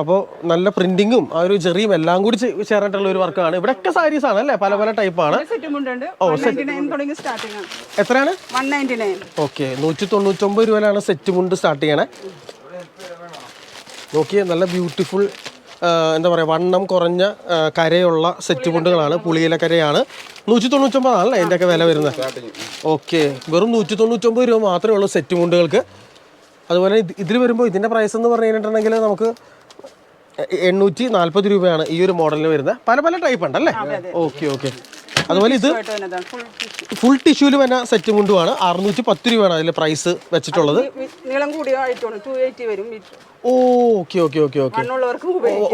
അപ്പോൾ നല്ല പ്രിന്റിങ്ങും ആ ഒരു ചെറിയും എല്ലാം കൂടി ചേർന്നിട്ടുള്ള ഒരു വർക്കാണ് ഇവിടെ ഒക്കെ സാരീസ് ആണ് അല്ലേ? പല പല നയൻ ആണ്. എത്രയാണ്? ഓക്കെ നൂറ്റി തൊണ്ണൂറ്റൊമ്പത് രൂപയിലാണ് സെറ്റ് മുണ്ട് സ്റ്റാർട്ട് ചെയ്യണേ. നോക്കിയേ നല്ല ബ്യൂട്ടിഫുൾ എന്താ പറയുക വണ്ണം കുറഞ്ഞ കരയുള്ള സെറ്റ് മുണ്ടുകളാണ് പുളിയില കരയാണ് നൂറ്റി തൊണ്ണൂറ്റൊമ്പതാണല്ലേ അതിന്റെയൊക്കെ വില വരുന്നത്? ഓക്കെ വെറും നൂറ്റി തൊണ്ണൂറ്റൊമ്പത് രൂപ മാത്രമേ ഉള്ളൂ സെറ്റ് മുണ്ടുകൾക്ക് അതുപോലെ ഇത് ഇതിൽ വരുമ്പോൾ ഇതിന്റെ പ്രൈസ് എന്ന് പറഞ്ഞു കഴിഞ്ഞിട്ടുണ്ടെങ്കിൽ നമുക്ക് എണ്ണൂറ്റി നാൽപ്പത് രൂപയാണ് ഈ ഒരു മോഡലിന് വരുന്നത്. പല പല ടൈപ്പ് ഉണ്ടല്ലേ ഓക്കെ ഓക്കെ. അതുപോലെ ഇത് ഫുൾ ടിഷ്യൂ ടിഷ്യൂൽ വന്ന സെറ്റ് മുണ്ടുമാണ് അറുന്നൂറ്റി പത്ത് രൂപയാണ് അതിൽ പ്രൈസ് വെച്ചിട്ടുള്ളത്. നീളം കൂടിയ ആയിട്ടാണ് ടു എയ്റ്റി വരും. Okay okay okay okay. മണ്ണുള്ളവർക്ക്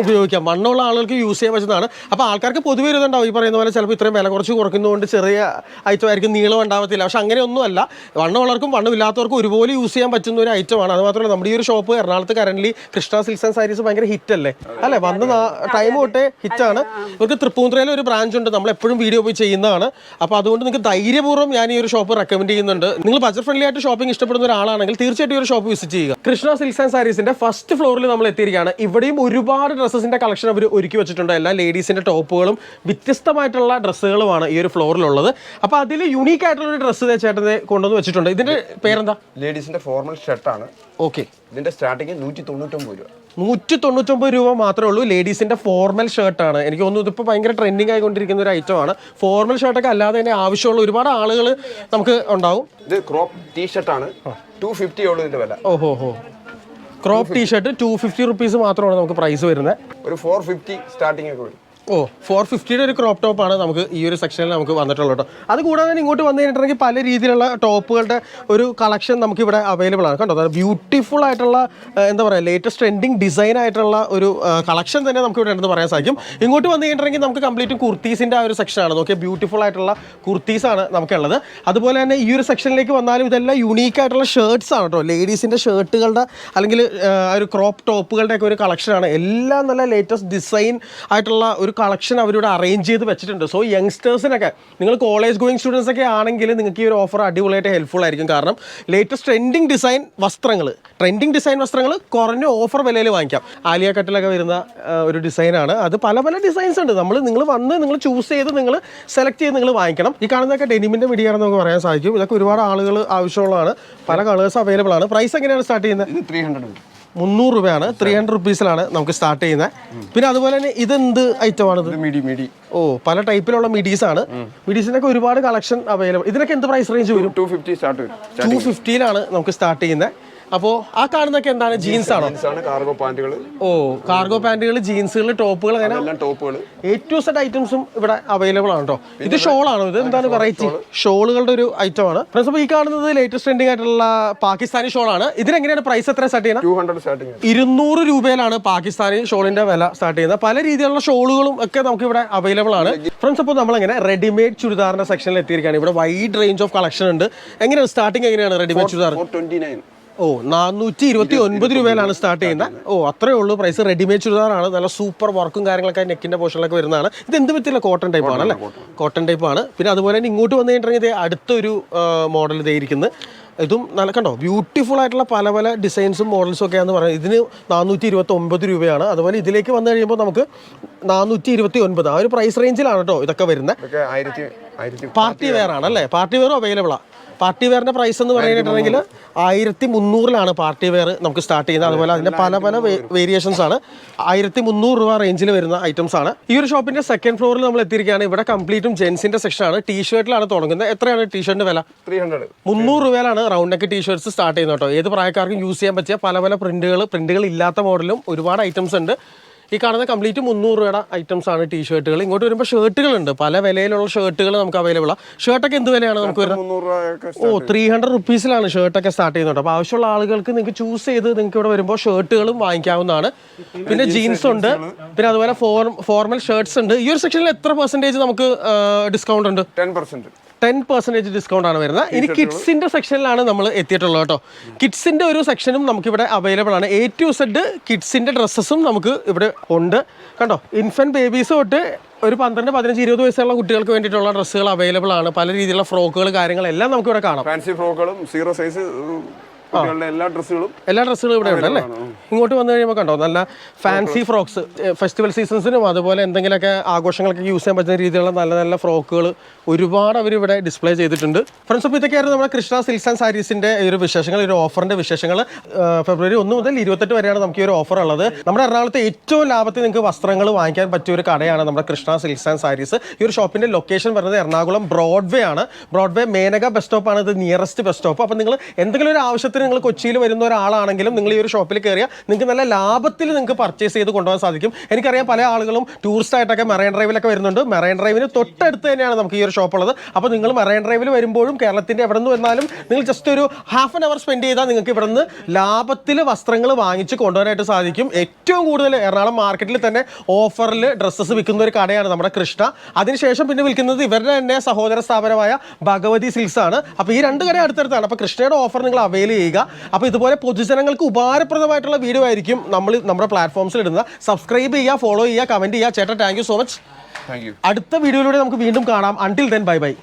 ഉപയോഗിക്കാം. മണ്ണുള്ള ആളുകൾക്ക് യൂസ് ചെയ്യാൻ പറ്റുന്നതാണ്. അപ്പോൾ ആൾക്കാർക്ക് പൊതുവെ ഇതുണ്ടാവും. ഈ പറയുന്ന പോലെ ചിലപ്പോൾ ഇത്രയും വില കുറച്ച് കുറയ്ക്കുന്നതുകൊണ്ട് ചെറിയ ഐറ്റമായിരിക്കും നീളം ഉണ്ടാവത്തില്ല. പക്ഷെ അങ്ങനെയൊന്നുമല്ല. വണ്ണമുള്ളവർക്കും വണ്ണമില്ലാത്തവർക്കും ഒരുപോലെ യൂസ് ചെയ്യാൻ പറ്റുന്ന ഒരു ഐറ്റമാണ് അത് മാത്രമല്ല നമ്മുടെ ഈ ഒരു ഷോപ്പ് എറണാകുളത്ത് current Krishna silks and sarees ഭയങ്കര ഹിറ്റ് അല്ലേ? അല്ലേ? വന്ന് ടൈം തൊട്ടേ ഹിറ്റാണ് ഇവർക്ക് തൃപ്പൂണിത്തുറയിൽ ഒരു ബ്രാഞ്ച് ഉണ്ട്. നമ്മൾ എപ്പോഴും വീഡിയോ പോയി ചെയ്യുന്നതാണ്. അപ്പോൾ അതുകൊണ്ട് നിങ്ങൾക്ക് ധൈര്യപൂർവം ഞാൻ ഈ ഒരു ഷോപ്പ് റെക്കമെൻഡ് ചെയ്യുന്നുണ്ട്. നിങ്ങൾ ബജറ്റ് ഫ്രണ്ട്ലി ആയിട്ട് ഷോപ്പിംഗ് ഇഷ്ടപ്പെടുന്ന ഒരാളാണെങ്കിൽ തീർച്ചയായിട്ടും ഈ ഒരു ഷോപ്പ് വിസിറ്റ് ചെയ്യുക. കൃഷ്ണ സിൽക്സ് ആൻഡ് സാരീസിന്റെ ഫസ്റ്റ് ഫ്ലോറിൽ നമ്മൾ എത്തിയിരിക്കുകയാണ്. ഇവിടെയും ഒരുപാട് ഡ്രസ്സസിന്റെ കളക്ഷൻ അവർ ഒരുക്കി വെച്ചിട്ടുണ്ട്. എല്ലാ ലേഡീസിന്റെ ടോപ്പുകളും വ്യത്യസ്തമായിട്ടുള്ള ഡ്രസ്സുകളുമാണ് ഈ ഒരു ഫ്ലോറിലുള്ളത്. അപ്പോൾ അതിൽ യുണീക്ക് ആയിട്ടുള്ള ഒരു ഡ്രസ്സ് ചേട്ടനെ കൊണ്ടുവന്ന് വെച്ചിട്ടുണ്ട്. ഇതിന്റെ പേരെന്താ? ലേഡീസിന്റെ ഫോർമൽ ഷർട്ടാണ് ഓക്കെ ഇതിന്റെ സ്റ്റാർട്ടിങ് നൂറ്റി തൊണ്ണൂറ്റൊമ്പത് രൂപ. നൂറ്റി തൊണ്ണൂറ്റൊമ്പത് രൂപ മാത്രമേ ഉള്ളൂ. ലേഡീസിന്റെ ഫോർമൽ ഷർട്ടാണ് എനിക്ക് തോന്നുന്നു ഇതിപ്പോൾ ഭയങ്കര ട്രെൻഡിങ് ആയിക്കൊണ്ടിരിക്കുന്ന ഒരു ഐറ്റമാണ് ഫോർമൽ ഷർട്ടൊക്കെ അല്ലാതെ തന്നെ ആവശ്യമുള്ള ഒരുപാട് ആളുകൾ നമുക്ക് ഉണ്ടാവും. ഇത് ക്രോപ്പ് ടീ ഷർട്ടാണ് ടു ഫിഫ്റ്റി ഉള്ളൂ ഇതിന്റെ വില. ഓഹോ ഹോ crop T shirt two fifty rupees മാത്രമാണ് നമുക്ക് പ്രൈസ് വരുന്നത്. ഒരു ഫോർ ഫിഫ്റ്റി സ്റ്റാർട്ടിംഗ് ഒക്കെ വരും. ഓ ഫോർ ഫിഫ്റ്റിയുടെ ഒരു ക്രോപ്പ് ആണ് നമുക്ക് ഈ ഒരു സെക്ഷനിൽ നമുക്ക് വന്നിട്ടുള്ളത് കേട്ടോ. അത് കൂടാതെ ഇങ്ങോട്ട് വന്നു കഴിഞ്ഞിട്ടുണ്ടെങ്കിൽ പല രീതിയിലുള്ള ടോപ്പുകളുടെ ഒരു കളക്ഷൻ നമുക്ക് ഇവിടെ അവൈലബിൾ ആണ് കണ്ടോ ബ്യൂട്ടിഫുൾ ആയിട്ടുള്ള എന്താ പറയുക ലേറ്റസ്റ്റ് ട്രെൻഡിങ് ഡിസൈൻ ആയിട്ടുള്ള ഒരു കളക്ഷൻ തന്നെ നമുക്ക് ഇവിടെ ഉണ്ടെന്ന് പറയാൻ സാധിക്കും. ഇങ്ങോട്ട് വന്നു കഴിഞ്ഞിട്ടുണ്ടെങ്കിൽ നമുക്ക് കംപ്ലീറ്റും കുർത്തീസിന്റെ ആ ഒരു സെക്ഷനാണ് നോക്കിയ ബ്യൂട്ടിഫുൾ ആയിട്ടുള്ള കുർത്തീസാണ് നമുക്കുള്ളത്. അതുപോലെ തന്നെ ഈ ഒരു സെക്ഷനിലേക്ക് വന്നാലും ഇതെല്ലാം യുണീക്ക് ആയിട്ടുള്ള ഷർട്ട്സ് ആണ് കേട്ടോ. ലേഡീസിന്റെ ഷർട്ടുകളുടെ അല്ലെങ്കിൽ ഒരു ക്രോപ്പ് ടോപ്പുകളുടെയൊക്കെ ഒരു കളക്ഷനാണ് എല്ലാം നല്ല ലേറ്റസ്റ്റ് ഡിസൈൻ ആയിട്ടുള്ള ഒരു കളക്ഷൻ അവരിവിടെ അറേഞ്ച് ചെയ്ത് വെച്ചിട്ടുണ്ട്. സോ യങ്സ്റ്റേഴ്സിനൊക്കെ നിങ്ങൾ കോളേജ് ഗോയിങ് സ്റ്റുഡൻസ് ഒക്കെ ആണെങ്കിൽ നിങ്ങൾക്ക് ഈ ഒരു ഓഫർ അടിപൊളിയായിട്ട് ഹെൽപ്ഫുൾ ആയിരിക്കും. കാരണം ലേറ്റസ്റ്റ് ട്രെൻഡിങ് ഡിസൈൻ വസ്ത്രങ്ങൾ ട്രെൻഡിങ് ഡിസൈൻ വസ്ത്രങ്ങൾ കുറഞ്ഞ ഓഫർ വിലയിൽ വാങ്ങിക്കാം. ആലിയ കട്ടിലൊക്കെ വരുന്ന ഒരു ഡിസൈനാണ് അത് പല പല ഡിസൈൻസ് ഉണ്ട്. നമ്മൾ നിങ്ങൾ വന്ന് നിങ്ങൾ ചൂസ് ചെയ്ത് നിങ്ങൾ സെലക്ട് ചെയ്ത് നിങ്ങൾ വാങ്ങിക്കണം. ഈ കാണുന്നതൊക്കെ ഡെനിമിന്റെ മിടിയാണെന്ന് നമുക്ക് പറയാൻ സാധിക്കും. ഇതൊക്കെ ഒരുപാട് ആളുകൾ ആവശ്യമുള്ളതാണ്. പല കളേഴ്സ് അവൈലബിൾ ആണ്. പ്രൈസ് എങ്ങനെയാണ് സ്റ്റാർട്ട് ചെയ്യുന്നത്? ത്രീ ഹൺഡ്രഡ് മുന്നൂറ് രൂപയാണ്. ത്രീ ഹൺഡ്രഡ് റുപ്പീസിലാണ് നമുക്ക് സ്റ്റാർട്ട് ചെയ്യുന്നത്. പിന്നെ അതുപോലെ തന്നെ ഇതെന്ത് ഐറ്റമാണിത് ആണ് മിഡി മിഡി ഓ പല ടൈപ്പിലുള്ള മിഡീസ് ആണ്. മിഡീസിനൊക്കെ ഒരുപാട് കളക്ഷൻ അവൈലബിൾ ഇതിനൊക്കെ എന്ത് പ്രൈസ് റേഞ്ച് വരും? ടു ഫിഫ്റ്റി സ്റ്റാർട്ട് ടു ഫിഫ്റ്റിയിലാണ് നമുക്ക് സ്റ്റാർട്ട് ചെയ്യുന്നത്. അപ്പോൾ ആ കാണുന്നൊക്കെ എന്താണ്? ജീൻസ് ആണോ? കാർഗോ പാന്റുകൾ ഓ കാർഗോ പാന്റുകൾ ജീൻസുകൾ ടോപ്പുകൾ അങ്ങനെ എല്ലാം ടോപ്പുകൾ എ ടു സെഡ് ഐറ്റംസും ഇവിടെ അവൈലബിൾ ആണ് കേട്ടോ ഇത് ഷോൾ ആണോ ഇത് എന്താണ് വെറൈറ്റി ഷോളുകളുടെ ഒരു ഐറ്റം ആണ്. ഫ്രണ്ട്സ് അപ്പോൾ ഈ കാണുന്നത് ലേറ്റസ്റ്റ് ട്രെൻഡിങ് ആയിട്ടുള്ള പാകിസ്ഥാനി ഷോൾ ആണ് ഇതിനെങ്ങനെയാണ് പ്രൈസ് എത്ര സ്റ്റാർട്ട് ചെയ്യുന്നത്? ടു ഹൺഡ്രഡ് സ്റ്റാർട്ടിങ് ഇരുന്നൂറ് രൂപയിലാണ് പാകിസ്ഥാനി ഷോളിന്റെ വില സ്റ്റാർട്ട് ചെയ്യുന്നത്. പല രീതിയിലുള്ള ഷോളുകളും ഒക്കെ നമുക്ക് ഇവിടെ അവൈലബിൾ ആണ്. ഫ്രണ്ട്സ് അപ്പോൾ നമ്മളെങ്ങനെ റെഡിമെയ്ഡ് ചുരിദാറിന്റെ സെക്ഷനിൽ എത്തിയിരിക്കുകയാണ്. ഇവിടെ വൈഡ് റേഞ്ച് ഓഫ് കളക്ഷൻ ഉണ്ട്. എങ്ങനെയാണ്? സ്റ്റാർട്ടിങ് എങ്ങനെയാണ് റെഡിമെയ്ഡ് ചുരിദാർ? ട്വന്റി നയൻ ഓ നാനൂറ്റി ഇരുപത്തി ഒൻപത് രൂപയിലാണ് സ്റ്റാർട്ട് ചെയ്യുന്നത്. ഓ അത്രേ ഉള്ളൂ പ്രൈസ് റെഡിമെയ്ഡ് ചുരിദാറാണ്. നല്ല സൂപ്പർ വർക്കും കാര്യങ്ങളൊക്കെ നെക്കിന്റെ പോർഷനിലൊക്കെ വരുന്നതാണ്. ഇത് എന്ത് പറ്റില്ല കോട്ടൺ ടൈപ്പ് ആണ് അല്ലേ? കോട്ടൺ ടൈപ്പ് ആണ്. പിന്നെ അതുപോലെ തന്നെ ഇങ്ങോട്ട് വന്നു കഴിഞ്ഞിട്ടുണ്ടെങ്കിൽ അടുത്തൊരു മോഡൽ ഇതേ ഇരിക്കുന്നത് ഇതും നല്ല കണ്ടോ ബ്യൂട്ടിഫുൾ ആയിട്ടുള്ള പല പല ഡിസൈൻസും മോഡൽസും ഒക്കെയാണെന്ന് പറയുന്നത്. ഇതിന് നാനൂറ്റി ഇരുപത്തി ഒമ്പത് രൂപയാണ്. അതുപോലെ ഇതിലേക്ക് വന്നു കഴിയുമ്പോൾ നമുക്ക് നാനൂറ്റി ഇരുപത്തി ഒൻപത് ആ ഒരു പ്രൈസ് റേഞ്ചിലാണ് കേട്ടോ ഇതൊക്കെ വരുന്നത്. പാർട്ടി വെയർ ആണ് അല്ലേ? പാർട്ടി വെയറും അവൈലബിൾ ആണ് പാർട്ടി വെയറിന്റെ പ്രൈസ് എന്ന് പറഞ്ഞിട്ടുണ്ടെങ്കിൽ ആയിരത്തി മുന്നൂറിലാണ് പാർട്ടി വെയർ നമുക്ക് സ്റ്റാർട്ട് ചെയ്യുന്നത്. അതുപോലെ അതിന്റെ പല പല വേരിയേഷൻസ് ആണ്. ആയിരത്തി മുന്നൂറ് രൂപ റേഞ്ചിൽ വരുന്ന ഐറ്റംസ് ആണ്. ഈ ഒരു ഷോപ്പിന്റെ സെക്കൻഡ് ഫ്ലോറിൽ നമ്മൾ എത്തിയിരിക്കുകയാണ്. ഇവിടെ കംപ്ലീറ്റും ജെൻസിന്റെ സെക്ഷൻ ആണ്. ടീ ഷർട്ടിലാണ് തുടങ്ങുന്നത്. എത്രയാണ് ടീ ഷർട്ടിന്റെ വില? ത്രീ ഹൺഡ്രഡ് മുന്നൂറ് രൂപയിലാണ് round neck T shirts start ചെയ്യുന്നത് കേട്ടോ. ഏത് പ്രായക്കാർക്കും യൂസ് ചെയ്യാൻ പറ്റിയ പല പല പ്രിന്റുകൾ പ്രിന്റുകൾ ഇല്ലാത്ത മോഡലും ഒരുപാട് ഐറ്റംസ് ഉണ്ട്. ഈ കാണുന്ന കംപ്ലീറ്റ് മുന്നൂറ് രൂപയുടെ ഐറ്റംസ് ആണ് ടീ ഷർട്ടുകൾ ഇങ്ങോട്ട് വരുമ്പോൾ ഷർട്ടുകളുണ്ട് പല വിലയിലുള്ള ഷർട്ടുകൾ നമുക്ക് അവൈലബിൾ ആണ് ഷർട്ടൊക്കെ എന്ത് വിലയാണ് നമുക്ക് വരുന്നത്? ഓ ത്രീ ഹൺഡ്രഡ് റുപ്പീസിലാണ് ഷർട്ടൊക്കെ സ്റ്റാർട്ട് ചെയ്യുന്നുണ്ട് അപ്പോൾ ആവശ്യമുള്ള ആളുകൾക്ക് നിങ്ങൾക്ക് ചൂസ് ചെയ്ത് നിങ്ങൾക്ക് ഇവിടെ വരുമ്പോൾ ഷർട്ടുകളും വാങ്ങിക്കാവുന്നതാണ്. പിന്നെ ജീൻസ് ഉണ്ട്. പിന്നെ അതുപോലെ ഫോർമൽ ഷർട്ട്സ് ഉണ്ട്. ഈ ഒരു സെക്ഷനിൽ എത്ര പെർസെന്റേജ് നമുക്ക് ഡിസ്കൗണ്ട് ഉണ്ട്? Ten percent ten percentage discount ആണ് വരുന്നത്. ഇനി കിഡ്സിന്റെ സെക്ഷനിലാണ് നമ്മൾ എത്തിയിട്ടുള്ളത് കേട്ടോ. കിഡ്സിന്റെ ഒരു സെക്ഷനും നമുക്കിവിടെ അവൈലബിൾ ആണ്. എ ടു സെഡ് കിഡ്സിന്റെ ഡ്രസ്സസും നമുക്ക് ഇവിടെ ഉണ്ട്. കണ്ടോ? ഇൻഫന്റ് ബേബീസ് തൊട്ട് ഒരു പന്ത്രണ്ട് പതിനഞ്ച് ഇരുപത് വയസ്സുള്ള കുട്ടികൾക്ക് വേണ്ടിയിട്ടുള്ള ഡ്രസ്സുകൾ അവൈലബിൾ ആണ്. പല രീതിയിലുള്ള ഫ്രോക്കുകൾ കാര്യങ്ങളെല്ലാം നമുക്ക് ഇവിടെ കാണാം. ഫാൻസി ഫ്രോക്കുകളും സീറോ സൈസ് കുട്ടികളുടെ എല്ലാ ഡ്രസ്സുകളും എല്ലാ ഡ്രസ്സുകളും ഇവിടെ ഉണ്ട് അല്ലേ? ഇങ്ങോട്ട് വന്നു കഴിയുമ്പോൾ കണ്ടോ? നല്ല ഫാൻസി ഫ്രോക്സ് ഫെസ്റ്റിവൽ സീസൺസിനും അതുപോലെ എന്തെങ്കിലുമൊക്കെ ആഘോഷങ്ങൾക്ക് യൂസ് ചെയ്യാൻ പറ്റുന്ന രീതിയിലുള്ള നല്ല നല്ല ഫ്രോക്കുകൾ ഒരുപാട് അവർ ഇവിടെ ഡിസ്പ്ലേ ചെയ്തിട്ടുണ്ട്. ഫ്രണ്ട്സ് അപ്പോൾ ഇതൊക്കെയായിരുന്നു നമ്മുടെ കൃഷ്ണ സിൽക്സ് ആൻഡ് സാരീസിന്റെ ഈ ഒരു വിശേഷങ്ങൾ ഒരു ഓഫറിന്റെ വിശേഷങ്ങൾ. ഫെബ്രുവരി ഒന്ന് മുതൽ ഇരുപത്തെട്ട് വരെയാണ് നമുക്ക് ഈ ഒരു ഓഫർ ഉള്ളത്. നമ്മുടെ എറണാകുളത്തെ ഏറ്റവും ലാഭത്തിൽ നിങ്ങൾക്ക് വസ്ത്രങ്ങൾ വാങ്ങിക്കാൻ പറ്റിയ ഒരു കടയാണ് നമ്മുടെ കൃഷ്ണ സിൽക്സ് ആൻഡ് സാരീസ് ഈ ഒരു ഷോപ്പിന്റെ ലൊക്കേഷൻ വരുന്നത് എറണാകുളം ബ്രോഡ്വേ ആണ്. ബ്രോഡ്വേ മേനക ബസ് സ്റ്റോപ്പാണ് ഇത് നിയറസ്റ്റ് ബസ് സ്റ്റോപ്പ് അപ്പോൾ നിങ്ങൾ എന്തെങ്കിലും ഒരു ആവശ്യത്തിന് ഉദാഹരണത്തിന് നിങ്ങൾ കൊച്ചിയിൽ വരുന്ന ഒരാളാണെങ്കിലും നിങ്ങൾ ഈ ഒരു ഷോപ്പിൽ കയറിയാൽ നിങ്ങൾക്ക് നല്ല ലാഭത്തിൽ നിങ്ങൾക്ക് പർച്ചേസ് ചെയ്ത് കൊണ്ടുപോകാൻ സാധിക്കും. എനിക്കറിയാം പല ആളുകളും ടൂറിസ്റ്റ് ആയിട്ടൊക്കെ മെറൈൻ ഡ്രൈവിലൊക്കെ വരുന്നുണ്ട്. മെറൈൻ ഡ്രൈവിന് തൊട്ടടുത്ത് തന്നെയാണ് നമുക്ക് ഈ ഒരു ഷോപ്പ് ഉള്ളത്. അപ്പോൾ നിങ്ങൾ മെറൈൻ ഡ്രൈവിൽ വരുമ്പോഴും കേരളത്തിന്റെ എവിടെ നിന്ന് വന്നാലും നിങ്ങൾ ജസ്റ്റ് ഒരു ഹാഫ് ആൻ അവർ സ്പെൻഡ് ചെയ്താൽ നിങ്ങൾക്ക് ഇവിടെ നിന്ന് ലാഭത്തിൽ വസ്ത്രങ്ങൾ വാങ്ങിച്ച് കൊണ്ടുവരാനായിട്ട് സാധിക്കും. ഏറ്റവും കൂടുതൽ എറണാകുളം മാർക്കറ്റിൽ തന്നെ ഓഫറിൽ ഡ്രസ്സസ് വിൽക്കുന്ന ഒരു കടയാണ് നമ്മുടെ കൃഷ്ണ. അതിനുശേഷം പിന്നെ വിൽക്കുന്നത് ഇവരുടെ തന്നെ സഹോദര സ്ഥാപനമായ ഭഗവതി സിൽസ് ആണ്. അപ്പോൾ ഈ രണ്ട് കട അടുത്തടുത്താണ്. അപ്പോൾ കൃഷ്ണയുടെ ഓഫർ നിങ്ങൾ അവൈൽ ചെയ്യുക. അപ്പോൾ ഇതുപോലെ പൊതുജനങ്ങൾക്ക് ഉപകാരപ്രദമായിട്ടുള്ള വീഡിയോ ആയിരിക്കും നമ്മൾ നമ്മുടെ പ്ലാറ്റ്ഫോംസിൽ ഇടുന്നത്. സബ്സ്ക്രൈബ് ചെയ്യുക ഫോളോ ചെയ്യുക കമന്റ് ചെയ്യുക. ചേട്ടാ താങ്ക് യു സോ മച്ച് അടുത്ത വീഡിയോയിലൂടെ നമുക്ക് വീണ്ടും കാണാം. Until then bye bye